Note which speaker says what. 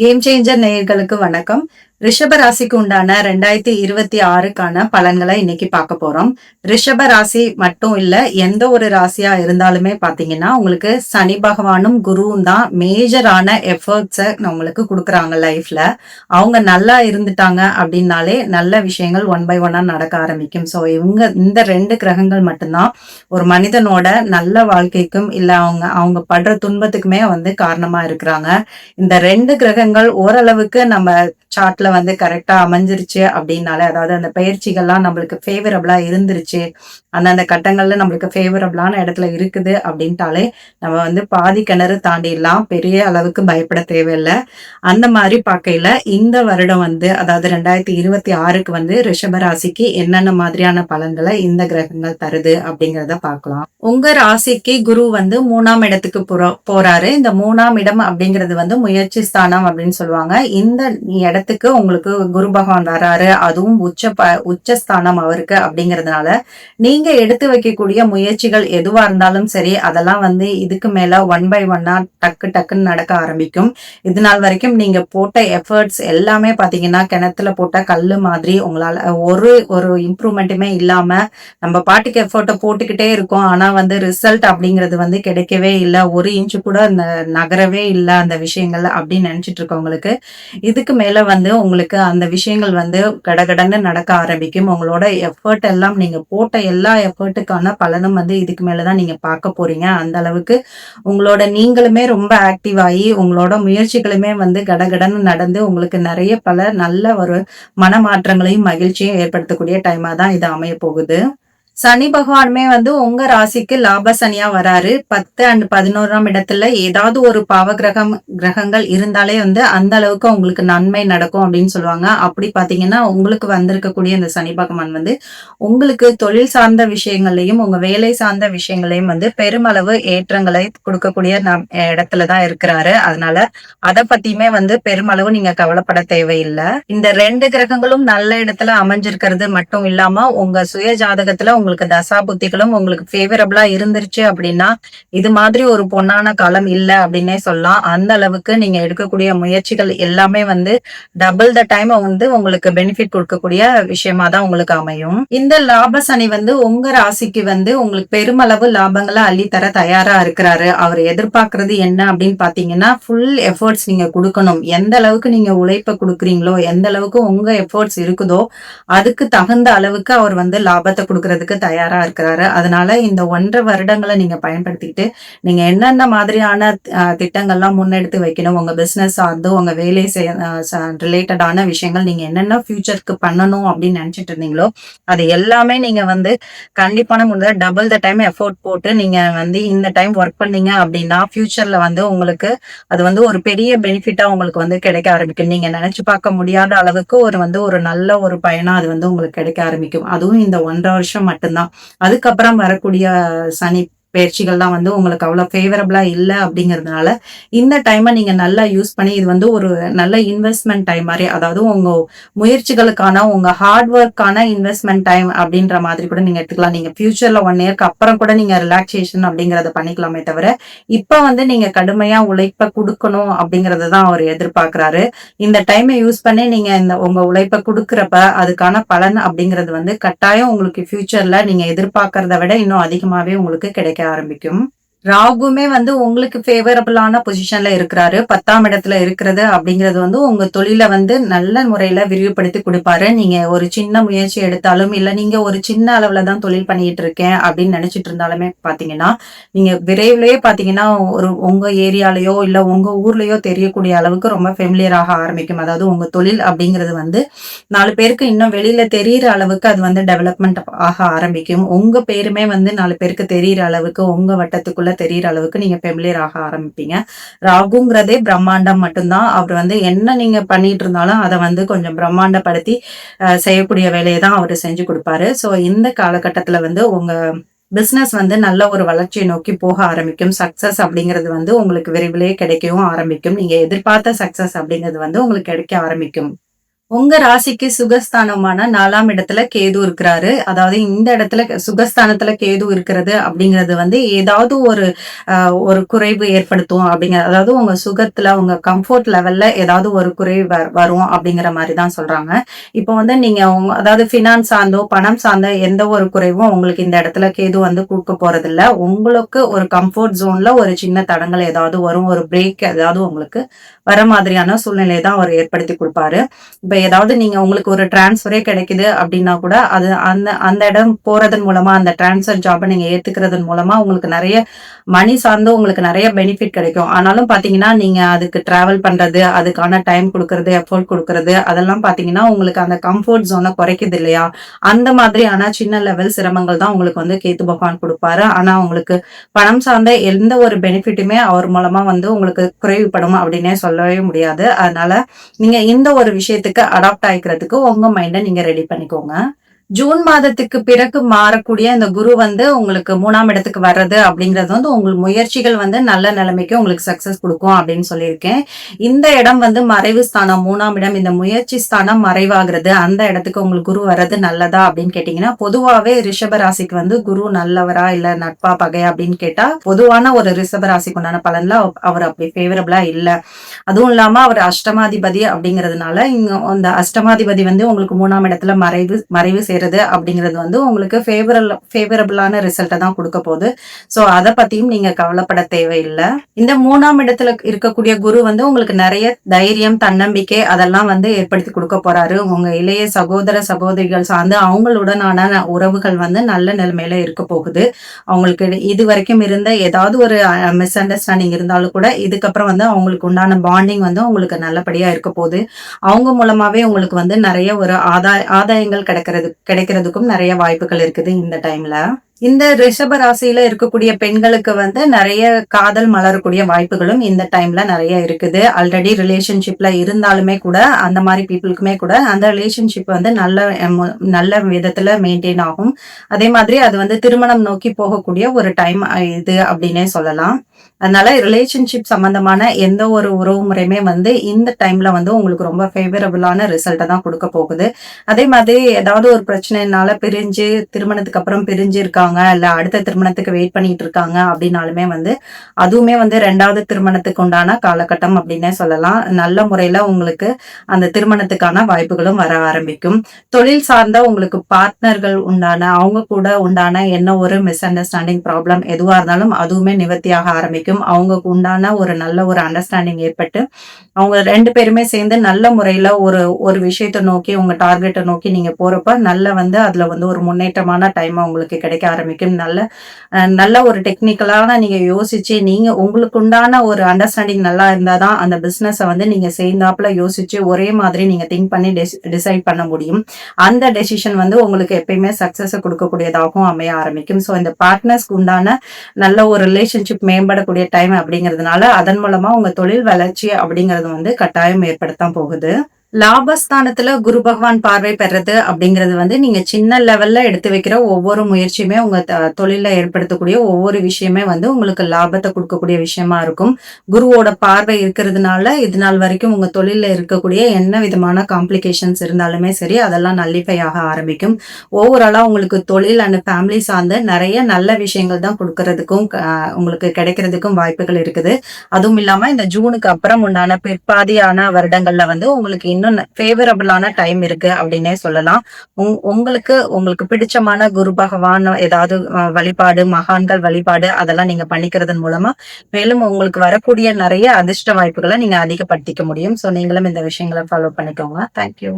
Speaker 1: Game changer நேயர்களுக்கு வணக்கம். ரிஷப ராசிக்கு உண்டான ரெண்டாயிரத்தி இருபத்தி ஆறுக்கான பலன்களை இன்னைக்கு பார்க்க போறோம். ரிஷப ராசி மட்டும் இல்ல எந்த ஒரு ராசியா இருந்தாலுமே பாத்தீங்கன்னா உங்களுக்கு சனி பகவானும் குருவும் தான் மேஜரான எஃபர்ட்ஸை உங்களுக்கு கொடுக்குறாங்க லைஃப்ல அவங்க நல்லா இருந்துட்டாங்க அப்படின்னாலே நல்ல விஷயங்கள் ஒன் பை ஒன்னா நடக்க ஆரம்பிக்கும். ஸோ இவங்க இந்த ரெண்டு கிரகங்கள் மட்டும்தான் ஒரு மனிதனோட நல்ல வாழ்க்கைக்கும் இல்ல அவங்க அவங்க படுற துன்பத்துக்குமே வந்து காரணமா இருக்கிறாங்க. இந்த ரெண்டு கிரக கிரகங்கள் ஓரளவுக்கு நம்ம சார்ட்ல வந்து கரெக்டா அமைஞ்சிருச்சு அப்படின்னால அதாவது அந்த பயிற்சிகள்லாம் நம்மளுக்கு ஃபேவரபிளா இருந்துருச்சு. அந்தந்த கட்டங்கள்ல நம்மளுக்கு ஃபேவரபிளான இடத்துல இருக்குது அப்படின்ட்டாலே நம்ம வந்து பாதி கிணறு தாண்டிடலாம். பெரிய அளவுக்கு பயப்பட தேவையில்லை. அந்த மாதிரி பார்க்கையில இந்த வருடம் வந்து அதாவது ரெண்டாயிரத்தி இருபத்தி ஆறுக்கு வந்து ரிஷபராசிக்கு என்னென்ன மாதிரியான பலன்களை இந்த கிரகங்கள் தருது அப்படிங்கிறத பார்க்கலாம். உங்க ராசிக்கு குரு வந்து மூணாம் இடத்துக்கு போறாரு. இந்த மூணாம் இடம் அப்படிங்கிறது வந்து முயற்சி ஸ்தானம் அப்படின்னு சொல்லுவாங்க. இந்த இடத்துக்கு உங்களுக்கு குரு பகவான் வராரு. அதுவும் உச்ச ப உச்சஸ்தானம் அவருக்கு அப்படிங்கிறதுனால நீங்க எடுத்து வைக்கக்கூடிய முயற்சிகள் எதுவா இருந்தாலும் சரி அதெல்லாம் வந்து இதுக்கு மேல ஒன் பை ஒன்னா டக்கு டக்குன்னு நடக்க ஆரம்பிக்கும். இது நாள் வரைக்கும் நீங்க போட்ட எஃபர்ட்ஸ் எல்லாமே பாத்தீங்கன்னா கிணத்துல போட்ட கல்லு மாதிரி உங்களால ஒரு ஒரு இம்ப்ரூவ்மெண்ட்டுமே இல்லாம நம்ம பாட்டுக்கு எஃபர்ட்டை போட்டுக்கிட்டே இருக்கோம். ஆனா வந்து ரிசல்ட் அப்படிங்கிறது வந்து கிடைக்கவே இல்லை. ஒரு இன்ச்சு கூட அந்த நகரவே இல்லை அந்த விஷயங்கள் அப்படின்னு நினைச்சிட்டு இருக்கவங்களுக்கு இதுக்கு மேல வந்து உங்களுக்கு அந்த விஷயங்கள் வந்து கடகடன்னு நடக்க ஆரம்பிக்கும். உங்களோட எஃபர்ட் எல்லாம் நீங்க போட்ட எல்லா எஃபர்ட்டுக்கான பலனும் வந்து இதுக்கு மேலதான் நீங்க பார்க்க போறீங்க. அந்த அளவுக்கு உங்களோட நீங்களுமே ரொம்ப ஆக்டிவ் ஆகி உங்களோட முயற்சிகளுமே வந்து கடகடன்னு நடந்து உங்களுக்கு நிறைய பல நல்ல ஒரு மனமாற்றங்களையும் மகிழ்ச்சியும் ஏற்படுத்தக்கூடிய டைமா தான் இது அமைய போகுது சனி பகவானுமே வந்து உங்க ராசிக்கு லாப சனியா வராரு. பத்து அண்ட் பதினோராம் இடத்துல ஏதாவது ஒரு பாவ கிரகம் கிரகங்கள் இருந்தாலே வந்து அந்த அளவுக்கு உங்களுக்கு நன்மை நடக்கும் அப்படின்னு சொல்லுவாங்க. அப்படி பாத்தீங்கன்னா உங்களுக்கு வந்திருக்கக்கூடிய இந்த சனி பகவான் வந்து உங்களுக்கு தொழில் சார்ந்த விஷயங்களையும் உங்க வேலை சார்ந்த விஷயங்களையும் வந்து பெருமளவு ஏற்றங்களை கொடுக்கக்கூடிய நம் இடத்துல தான் இருக்கிறாரு. அதனால அதை பத்தியுமே வந்து பெருமளவு நீங்க கவலைப்பட தேவையில்லை. இந்த ரெண்டு கிரகங்களும் நல்ல இடத்துல அமைஞ்சிருக்கிறது மட்டும் இல்லாம உங்க சுய ஜாதகத்துல உங்களுக்கு தசா புத்திகளும் உங்களுக்கு ஃபேவரபிளா இருந்துருச்சு அப்படின்னா இது மாதிரி ஒரு பொன்னான காலம் இல்லை அப்படின்னே சொல்லலாம். அந்த அளவுக்கு நீங்க எடுக்கக்கூடிய முயற்சிகள் எல்லாமே வந்து டபுள் த டைம் வந்து உங்களுக்கு பெனிஃபிட் கொடுக்கக்கூடிய விஷயமா தான் உங்களுக்கு அமையும். இந்த லாப சனி வந்து உங்க ராசிக்கு வந்து உங்களுக்கு பெருமளவு லாபங்களை அள்ளித்தர தயாரா இருக்கிறாரு. அவர் எதிர்பார்க்கறது என்ன அப்படின்னு பாத்தீங்கன்னா ஃபுல் எஃபர்ட்ஸ் நீங்க கொடுக்கணும். எந்த அளவுக்கு நீங்க உழைப்ப கொடுக்குறீங்களோ எந்த அளவுக்கு உங்க எஃபர்ட்ஸ் இருக்குதோ அதுக்கு தகுந்த அளவுக்கு அவர் வந்து லாபத்தை கொடுக்கறதுக்கு தயாரா இருக்கிறாரு. அதனால இந்த ஒன்றரை வருடங்களை நீங்க பயன்படுத்திக்கிட்டு நீங்க என்னென்ன மாதிரியான திட்டங்கள்லாம் முன்னெடுத்து வைக்கணும் உங்க பிசினஸ் சார்ந்து உங்க வேலை ரிலேட்டடான விஷயங்கள் நீங்க என்னென்ன ஃபியூச்சருக்கு பண்ணணும் அப்படின்னு நினைச்சிட்டு இருந்தீங்களோ அது எல்லாமே நீங்க வந்து கண்டிப்பான முறையில் டபுள் த டைம் எஃபோர்ட் போட்டு நீங்க வந்து இந்த டைம் ஒர்க் பண்ணீங்க அப்படின்னா ஃபியூச்சர்ல வந்து உங்களுக்கு அது வந்து ஒரு பெரிய பெனிஃபிட்டா உங்களுக்கு வந்து கிடைக்க ஆரம்பிக்கும். நீங்க நினைச்சு பார்க்க முடியாத அளவுக்கு ஒரு வந்து ஒரு நல்ல ஒரு பயனா அது வந்து உங்களுக்கு கிடைக்க ஆரம்பிக்கும். அதுவும் இந்த ஒன்றரை வருஷம் மட்டும்தான். அதுக்கப்புறம் வரக்கூடிய சனி பயிற்சிகள்லாம் வந்து உங்களுக்கு அவ்வளோ ஃபேவரபிளாக இல்லை அப்படிங்கிறதுனால இந்த டைமை நீங்க நல்லா யூஸ் பண்ணி இது வந்து ஒரு நல்ல இன்வெஸ்ட்மெண்ட் டைம் மாதிரி அதாவது உங்க முயற்சிகளுக்கான உங்க ஹார்ட் ஒர்க்கான இன்வெஸ்ட்மெண்ட் டைம் அப்படின்ற மாதிரி கூட நீங்க எடுத்துக்கலாம். நீங்கள் ஃபியூச்சரில் ஒன் இயர்க்கு அப்புறம் கூட நீங்க ரிலாக்ஸேஷன் அப்படிங்கிறத பண்ணிக்கலாமே தவிர இப்போ வந்து நீங்க கடுமையாக உழைப்பை கொடுக்கணும் அப்படிங்கிறத தான் அவர் எதிர்பார்க்கறாரு. இந்த டைமை யூஸ் பண்ணி நீங்கள் இந்த உங்க உழைப்பை கொடுக்குறப்ப அதுக்கான பலன் அப்படிங்கிறது வந்து கட்டாயம் உங்களுக்கு ஃபியூச்சரில் நீங்கள் எதிர்பார்க்கறத விட இன்னும் அதிகமாகவே உங்களுக்கு கிடைக்கும் ஆரம்பிக்கும் ராகுமே வந்து உங்களுக்கு ஃபேவரபிளான பொசிஷன்ல இருக்கிறாரு. பத்தாம் இடத்துல இருக்கிறது அப்படிங்கிறது வந்து உங்க தொழிலை வந்து நல்ல முறையில விரிவுபடுத்தி கொடுப்பாரு. நீங்க ஒரு சின்ன முயற்சி எடுத்தாலும் இல்ல நீங்க ஒரு சின்ன அளவுல தான் தொழில் பண்ணிட்டு இருக்கேன் அப்படின்னு நினைச்சிட்டு இருந்தாலுமே பாத்தீங்கன்னா நீங்க விரைவிலேயே பாத்தீங்கன்னா ஒரு உங்க ஏரியாலயோ இல்ல உங்க ஊர்லயோ தெரியக்கூடிய அளவுக்கு ரொம்ப ஃபெமிலியர் ஆக ஆரம்பிக்கும். அதாவது உங்க தொழில் அப்படிங்கிறது வந்து நாலு பேருக்கு இன்னும் வெளியில தெரியிற அளவுக்கு அது வந்து டெவலப்மெண்ட் ஆக ஆரம்பிக்கும். உங்க பேருமே வந்து நாலு பேருக்கு தெரியிற அளவுக்கு உங்க வட்டத்துக்குள்ள தெரியிற அளவுக்கு நீங்க ஃபெமிலியர் ஆக ஆரம்பிப்பீங்க. ராகுங்கிறதே பிரம்மாண்டம் மட்டும்தான். அவர் வந்து என்ன நீங்க பண்ணிட்டு இருந்தாலும் அதை வந்து கொஞ்சம் பிரம்மாண்டப்படுத்தி செய்யக்கூடிய வேலையை தான் அவர் செஞ்சு கொடுப்பாரு. ஸோ இந்த காலகட்டத்துல வந்து உங்க பிசினஸ் வந்து நல்ல ஒரு வளர்ச்சியை நோக்கி போக ஆரம்பிக்கும். சக்சஸ் அப்படிங்கிறது வந்து உங்களுக்கு விரைவிலேயே கிடைக்கவும் ஆரம்பிக்கும். நீங்க எதிர்பார்த்த சக்சஸ் அப்படிங்கிறது வந்து உங்களுக்கு கிடைக்க ஆரம்பிக்கும். உங்க ராசிக்கு சுகஸ்தானமான நாலாம் இடத்துல கேது இருக்கிறாரு. அதாவது இந்த இடத்துல சுகஸ்தானத்துல கேது இருக்கிறது அப்படிங்கிறது வந்து ஏதாவது ஒரு ஒரு குறைவு ஏற்படுத்தும் அப்படிங்கிற அதாவது உங்க சுகத்துல உங்க கம்ஃபர்ட் லெவல்ல ஏதாவது ஒரு குறைவு வரும் அப்படிங்கிற மாதிரி தான் சொல்றாங்க. இப்போ வந்து நீங்க அதாவது பினான்ஸ் சார்ந்தோ பணம் சார்ந்த எந்த ஒரு குறைவும் உங்களுக்கு இந்த இடத்துல கேது வந்து கொடுக்க போறது இல்ல உங்களுக்கு ஒரு கம்ஃபர்ட் ஜோன்ல ஒரு சின்ன தடங்கள் ஏதாவது வரும் ஒரு பிரேக் ஏதாவது உங்களுக்கு வர மாதிரியான சூழ்நிலையை தான் அவர் ஏற்படுத்தி கொடுப்பாரு. இப்போ ஏதாவது நீங்க உங்களுக்கு ஒரு டிரான்ஸ்ஃபரே கிடைக்குது அப்படின்னா கூட அது அந்த அந்த இடம் போறதன் மூலமா அந்த டிரான்ஸ்ஃபர் ஜாபை நீங்க ஏத்துக்கிறதன் மூலமா உங்களுக்கு நிறைய மணி சார்ந்து உங்களுக்கு நிறைய பெனிஃபிட் கிடைக்கும். ஆனாலும் பாத்தீங்கன்னா நீங்க அதுக்கு டிராவல் பண்றது அதுக்கான டைம் கொடுக்கறது எஃபோர்ட் கொடுக்கறது அதெல்லாம் பாத்தீங்கன்னா உங்களுக்கு அந்த கம்ஃபர்ட் ஜோனை குறைக்குது இல்லையா? அந்த மாதிரியான சின்ன லெவல் சிரமங்கள் தான் உங்களுக்கு வந்து கேத்து பகவான் கொடுப்பாரு. ஆனா உங்களுக்கு பணம் சார்ந்த எந்த ஒரு பெனிஃபிட்டுமே அவர் மூலமா வந்து உங்களுக்கு குறைவுப்படும் அப்படின்னே சொல்லவே முடியாது. அதனால நீங்க இந்த ஒரு விஷயத்துக்கு அடாப்ட் ஆகிக்கிறதுக்கு உங்க மைண்டை நீங்க ரெடி பண்ணிக்கோங்க. ஜூன் மாதத்துக்கு பிறகு மாறக்கூடிய இந்த குரு வந்து உங்களுக்கு மூணாம் இடத்துக்கு வர்றது அப்படிங்கிறது வந்து உங்களுக்கு முயற்சிகள் வந்து நல்ல நிலைமைக்கு உங்களுக்கு சக்சஸ் கொடுக்கும் அப்படின்னு சொல்லியிருக்கேன். இந்த இடம் வந்து மறைவு ஸ்தானம் மூணாம் இடம். இந்த முயற்சி ஸ்தானம் மறைவாகிறது. அந்த இடத்துக்கு உங்களுக்கு குரு வர்றது நல்லதா அப்படின்னு கேட்டீங்கன்னா பொதுவாகவே ரிஷபராசிக்கு வந்து குரு நல்லவரா இல்ல நட்பா பகை அப்படின்னு கேட்டா பொதுவான ஒரு ரிஷபராசிக்கு உண்டான பலன்ல அவர் அப்படி ஃபேவரபிளா இல்ல. அதுவும் இல்லாம அவர் அஷ்டமாதிபதி அப்படிங்கிறதுனால இங்க அந்த அஷ்டமாதிபதி வந்து உங்களுக்கு மூணாம் இடத்துல மறைவு மறைவு சேர் செய்யறது அப்படிங்கிறது வந்து உங்களுக்கு ஃபேவரல் ஃபேவரபிளான ரிசல்ட்டை தான் கொடுக்க போகுது. ஸோ அதை பத்தியும் நீங்க கவலைப்பட தேவையில்லை. இந்த மூணாம் இடத்துல இருக்கக்கூடிய குரு வந்து உங்களுக்கு நிறைய தைரியம் தன்னம்பிக்கை அதெல்லாம் வந்து ஏற்படுத்தி கொடுக்க போறாரு. உங்க இளைய சகோதர சகோதரிகள் சார்ந்து அவங்களுடனான உறவுகள் வந்து நல்ல நிலைமையில இருக்க போகுது. அவங்களுக்கு இது வரைக்கும் இருந்த ஏதாவது ஒரு மிஸ் அண்டர்ஸ்டாண்டிங் இருந்தாலும் கூட இதுக்கப்புறம் வந்து அவங்களுக்கு உண்டான பாண்டிங் வந்து உங்களுக்கு நல்லபடியா இருக்க போகுது. அவங்க மூலமாவே உங்களுக்கு வந்து நிறைய ஒரு ஆதாய ஆதாயங்கள் கிடைக்கிறது கிடைக்கிறதுக்கும் நிறைய வாய்ப்புகள் இருக்குது இந்த டைம்ல இந்த ரிஷப ராசியில இருக்கக்கூடிய பெண்களுக்கு வந்து நிறைய காதல் மலரக்கூடிய வாய்ப்புகளும் இந்த டைம்ல நிறைய இருக்குது. ஆல்ரெடி ரிலேஷன்ஷிப்ல இருந்தாலுமே கூட அந்த மாதிரி பீப்புளுக்குமே கூட அந்த ரிலேஷன்ஷிப் வந்து நல்ல நல்ல விதத்துல மெயின்டைன் ஆகும். அதே மாதிரி அது வந்து திருமணம் நோக்கி போகக்கூடிய ஒரு டைம் இது அப்படின்னே சொல்லலாம். அதனால ரிலேஷன்ஷிப் சம்பந்தமான எந்த ஒரு உறவு முறையுமே வந்து இந்த டைம்ல வந்து உங்களுக்கு ரொம்ப ஃபேவரபுளான ரிசல்ட்டை தான் கொடுக்க போகுது. அதே மாதிரி ஏதாவது ஒரு பிரச்சனைனால பிரிஞ்சு திருமணத்துக்கு அப்புறம் பிரிஞ்சு இருக்காங்க இல்ல அடுத்த திருமணத்துக்கு வெயிட் பண்ணிட்டு இருக்காங்க அப்படின்னாலுமே வந்து அதுவுமே வந்து ரெண்டாவது திருமணத்துக்கு உண்டான காலகட்டம் அப்படின்னே சொல்லலாம். நல்ல முறையில உங்களுக்கு அந்த திருமணத்துக்கான வாய்ப்புகளும் வர ஆரம்பிக்கும். தொழில் சார்ந்த உங்களுக்கு பார்ட்னர்கள் உண்டான அவங்க கூட உண்டான என்ன ஒரு மிஸ் அண்டர்ஸ்டாண்டிங் ப்ராப்ளம் எதுவா இருந்தாலும் அதுவுமே நிவர்த்தியாக ஆரம்பிக்கும். ஆரம்பிக்கும். அவங்களுக்கு உண்டான ஒரு நல்ல ஒரு அண்டர்ஸ்டாண்டிங் ஏற்பட்டு அவங்க ரெண்டு பேருமே சேர்ந்து நல்ல முறையில ஒரு ஒரு விஷயத்த நோக்கி உங்க டார்கெட்டை நோக்கி நீங்க போறப்ப நல்ல வந்து அதுல வந்து ஒரு முன்னேற்றமான டைம் உங்களுக்கு கிடைக்க ஆரம்பிக்கும். நல்ல நல்ல ஒரு டெக்னிக்கலான நீங்க யோசிச்சு நீங்க உங்களுக்கு உண்டான ஒரு அண்டர்ஸ்டாண்டிங் நல்லா இருந்தாதான் அந்த பிசினஸை வந்து நீங்க சேர்ந்தாப்புல யோசிச்சு ஒரே மாதிரி நீங்க திங்க் பண்ணி டிசைட் பண்ண முடியும். அந்த டெசிஷன் வந்து உங்களுக்கு எப்பயுமே சக்சஸ் கொடுக்கக்கூடியதாகவும் அமைய ஆரம்பிக்கும். ஸோ இந்த பார்ட்னர்ஸ்க்கு உண்டான நல்ல ஒரு ரிலேஷன்ஷிப் மேம்பட இருக்கக்கூடிய டைம் அப்படிங்கிறதுனால அதன் மூலமா உங்க தொழில் வளர்ச்சி அப்படிங்கிறது வந்து கட்டாயம் ஏற்படுத்த போகுது. லாபஸ்தானத்துல குரு பகவான் பார்வை பெறது அப்படிங்கிறது வந்து நீங்க சின்ன லெவல்ல எடுத்து வைக்கிற ஒவ்வொரு முயற்சியுமே உங்க தொழில ஏற்படுத்தக்கூடிய ஒவ்வொரு விஷயமே வந்து உங்களுக்கு லாபத்தை கொடுக்கக்கூடிய விஷயமா இருக்கும். குருவோட பார்வை இருக்கிறதுனால இது நாள் வரைக்கும் உங்க தொழில இருக்கக்கூடிய என்ன விதமான காம்ப்ளிகேஷன்ஸ் இருந்தாலுமே சரி அதெல்லாம் நல்லிஃபை ஆக ஆரம்பிக்கும் ஓவராலா உங்களுக்கு தொழில் அண்ட் ஃபேமிலி சார்ந்து நிறைய நல்ல விஷயங்கள் தான் கொடுக்கறதுக்கும் உங்களுக்கு கிடைக்கிறதுக்கும் வாய்ப்புகள் இருக்குது. அதுவும் இல்லாம இந்த ஜூனுக்கு அப்புறம் உண்டான பிற்பாதியான வருடங்கள்ல வந்து உங்களுக்கு இன்னும் ஃபேவரபிளான டைம் இருக்கு அப்படின்னே சொல்லலாம். உங்களுக்கு உங்களுக்கு பிடிச்சமான குரு பகவான் ஏதாவது வழிபாடு மகான்கள் வழிபாடு அதெல்லாம் நீங்க பண்ணிக்கிறதன் மூலமா மேலும் உங்களுக்கு வரக்கூடிய நிறைய அதிர்ஷ்ட வாய்ப்புகளை நீங்க அதிகப்படுத்திக்க முடியும். ஸோ நீங்களும் இந்த விஷயங்களை ஃபாலோ பண்ணிக்கோங்க. தேங்க்யூ